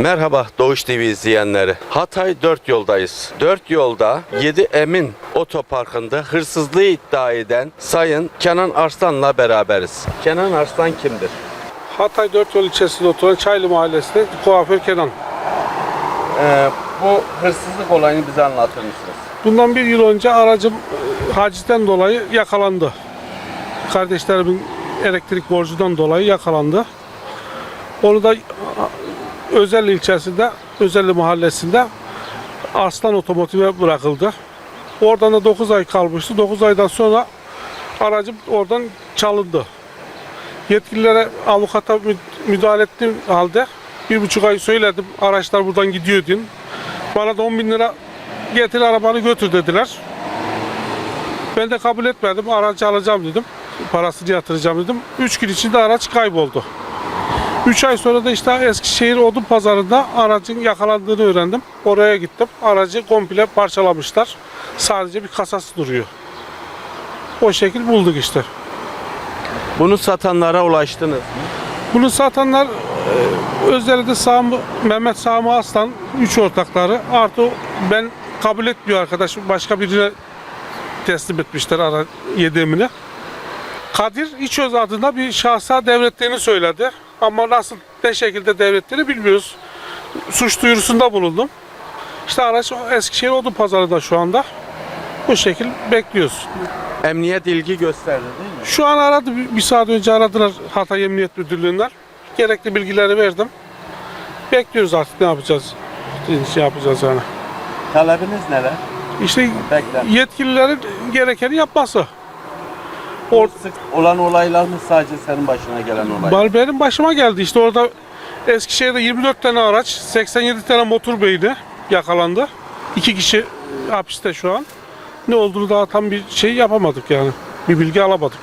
Merhaba Doğuş TV izleyenleri. Hatay dört yoldayız. Dört yolda 7 Emin Otoparkı'nda hırsızlığı iddia eden Sayın Kenan Arslan'la beraberiz. Kenan Arslan kimdir? Hatay Dört Yol ilçesinde oturan Çaylı Mahallesi'nde kuaför Kenan. Ee, bu hırsızlık olayını bize anlatır mısınız? Bundan bir yıl önce aracım e, hacizden dolayı yakalandı. Kardeşlerimin elektrik borcundan dolayı yakalandı. Onu da Özel ilçesinde, Özelli mahallesinde Arslan Otomotiv'e bırakıldı. Oradan da 9 ay kalmıştı. 9 aydan sonra aracım oradan çalındı. Yetkililere avukata mü- müdahale ettiğim halde bir buçuk ay söyledim. Araçlar buradan gidiyor din. Bana da 10 bin lira getir arabanı götür dediler. Ben de kabul etmedim. Aracı alacağım dedim. Parasını yatıracağım dedim. 3 gün içinde araç kayboldu. 3 ay sonra da işte Eskişehir Odun Pazarı'nda aracın yakalandığını öğrendim. Oraya gittim. Aracı komple parçalamışlar. Sadece bir kasası duruyor. O şekil bulduk işte. Bunu satanlara ulaştınız mı? Bunu satanlar e, özellikle Sami, Mehmet Sami Aslan, üç ortakları artı ben kabul etmiyor arkadaş başka birine teslim etmişler ara yedemini. Kadir İçöz adında bir şahsa devrettiğini söyledi. Ama nasıl ne şekilde devrettiğini bilmiyoruz. Suç duyurusunda bulundum. İşte araç Eskişehir Odun Pazarı'nda şu anda. Bu şekil bekliyoruz. Emniyet ilgi gösterdi değil mi? Şu an aradı, bir bir saat önce aradılar Hatay Emniyet Müdürlüğü'nden. Gerekli bilgileri verdim. Bekliyoruz artık ne yapacağız. Şey yapacağız yani. Talebiniz neler? İşte Bekler. yetkililerin gerekeni yapması. Or Sık olan olaylar mı sadece senin başına gelen olay? Bal- benim başıma geldi işte orada Eskişehir'de 24 tane araç, 87 tane motor beyni yakalandı. İki kişi hapiste şu an. Ne olduğunu daha tam bir şey yapamadık yani. Bir bilgi alamadık.